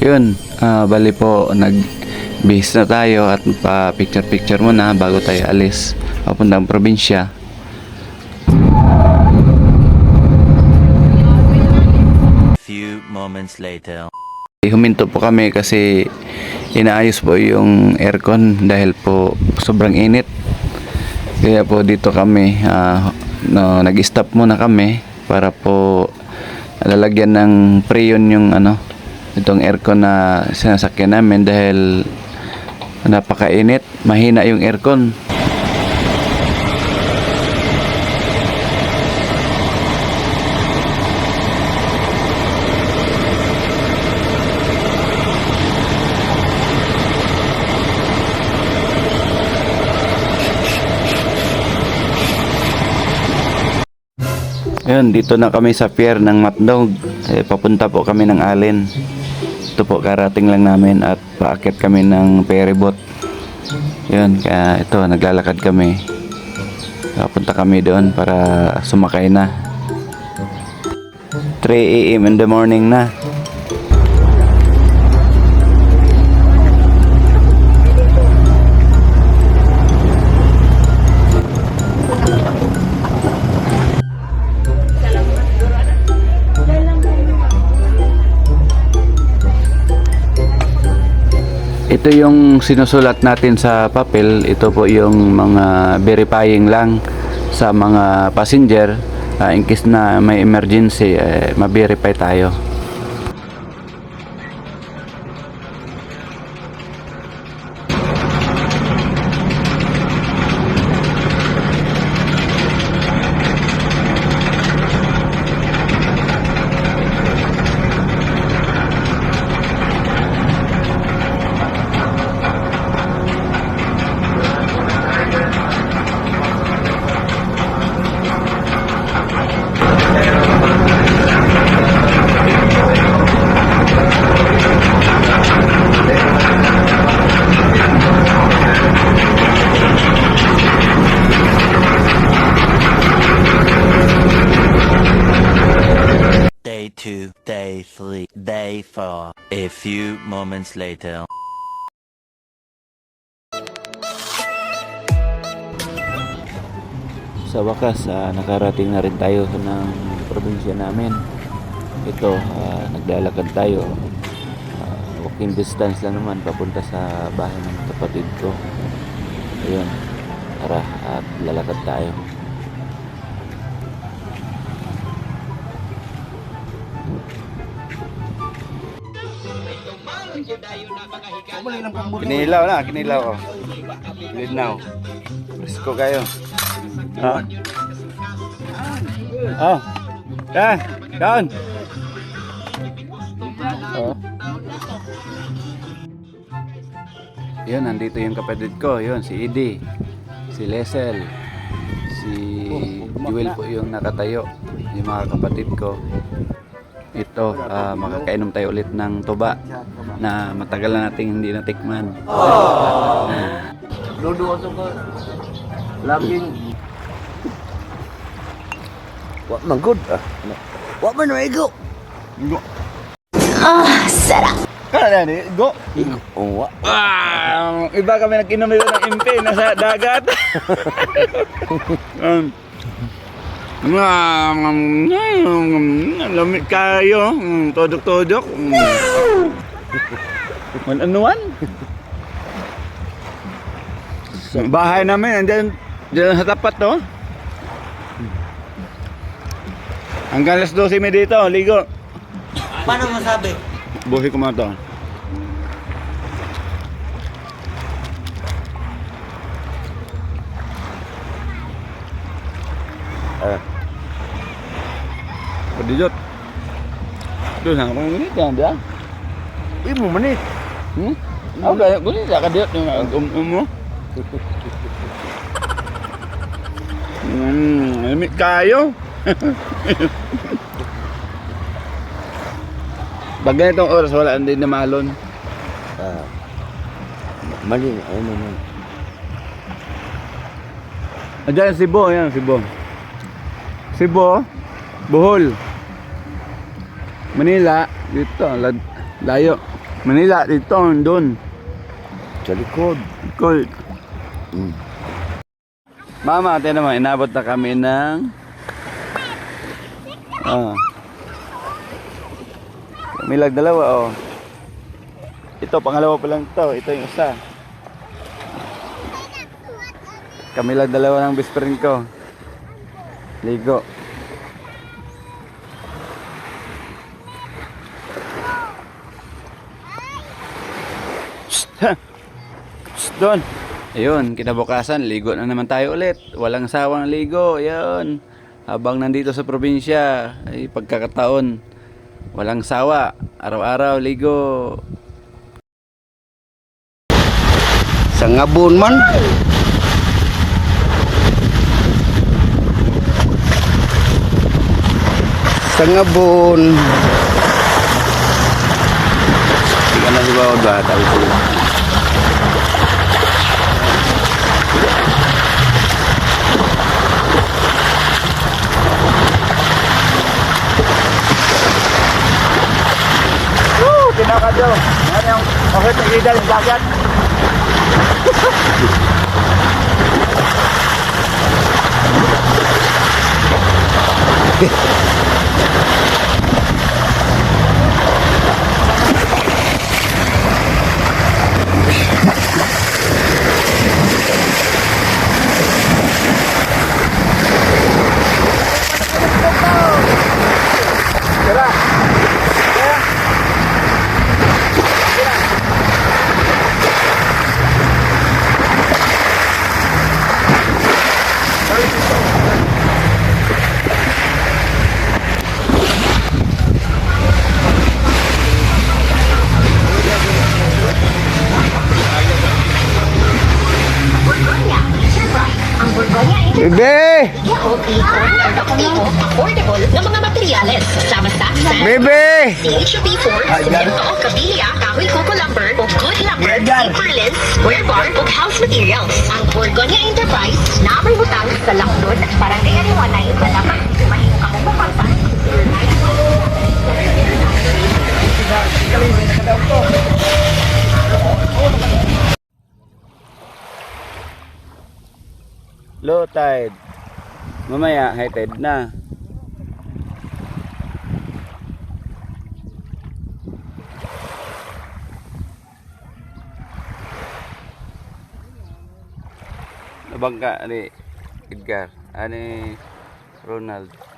Yun, ah, bali po, nag base na tayo at pa picture picture muna bago tayo alis papuntang probinsya. Few moments later. Huminto po kami kasi inaayos po yung aircon dahil po sobrang init. Kaya po dito kami, ah, no, nag-stop muna kami para po lalagyan ng preyon yung ano, itong aircon na sinasakyan namin dahil napakainit, mahina yung aircon. Ayun, dito na kami sa pier ng Matdog. Eh, papunta po kami ng Allen. Ito po, karating lang namin at paakit kami ng ferryboat. Yun, kaya ito, naglalakad kami. Papunta kami doon para sumakay na. 3 a.m. in the morning na. Ito yung sinusulat natin sa papel. Ito po yung mga verifying lang sa mga passenger. Ah, in case na may emergency, eh, ma-verify tayo. A few moments later. Sa wakas, ah, nakarating na rin tayo ng probinsya namin. Ito, ah, naglalakad tayo. Ah, walking distance lang naman papunta sa bahay ng kapatid ko. Ayun, tara at lalakad tayo. Kinilaw na, kinilaw ko. Linaw. Presko kayo. Ha? Oh. Yan. Down. Oh. Yun, nandito yung kapatid ko. Yun, si Edie. Si Lesel. Si Jewel po yung nakatayo. Yung mga kapatid ko. Ito, ah, makakainom tayo ulit ng tuba na matagal na nating hindi natikman. Lodo ako ka. Laging. Wa man good ah. Wa man maigo. Kaya ni, go. Oh, wa. Ah, iba kami nag-inom ng impe nasa dagat. um, lamig kayo, um, todok-todok. Um, Ano-anuan? Bahay namin, andyan, dyan sa tapat to. Hanggang alas 12 may dito, ligo. Paano masabi? Buhi ko mga to. Ah. Padijot. Doon na kung ngunit yan dia. Imo manit. Hmm? Ako kaya ngunit ka diot yung um um mo. Hmm, lamig kayo. Pag ganitong oras wala hindi na malon. Ah. Mali na ano man. Ayan Cebu, ayan Cebu. Cebu, Bohol. Manila, dito, layo. Manila, dito, doon. Sa likod. Cool. Mm. Mama, ate naman, inabot na kami ng... Ah. Milag dalawa, oh. Ito, pangalawa pa lang to. Ito yung isa. Kamilag dalawa ng best friend ko. Ligo. Doon. Ayun, kinabukasan, ligo na naman tayo ulit. Walang sawang ligo, ayun. Habang nandito sa probinsya, ay pagkakataon, walang sawa. Araw-araw, ligo. Sa ngabon man. Sa ngabon. Hindi ka na di ba bata ito? Woo! Kinakadyo. Yan yung okay na idal yung dagat. Bebe! affordable ng mga materyales. Sama sa Bebe! CHP4, semento, kabilya, kahoy coco lumber, o good lumber, paper lens, square bar, o house materials. Ang Borgonia Enterprise na may butang sa lakdod para kaya niwanay na dapat mahimo ka mong mapagpa. Low tide. Mamaya, high tide na. Nabangka ni Edgar. Ani Ronald.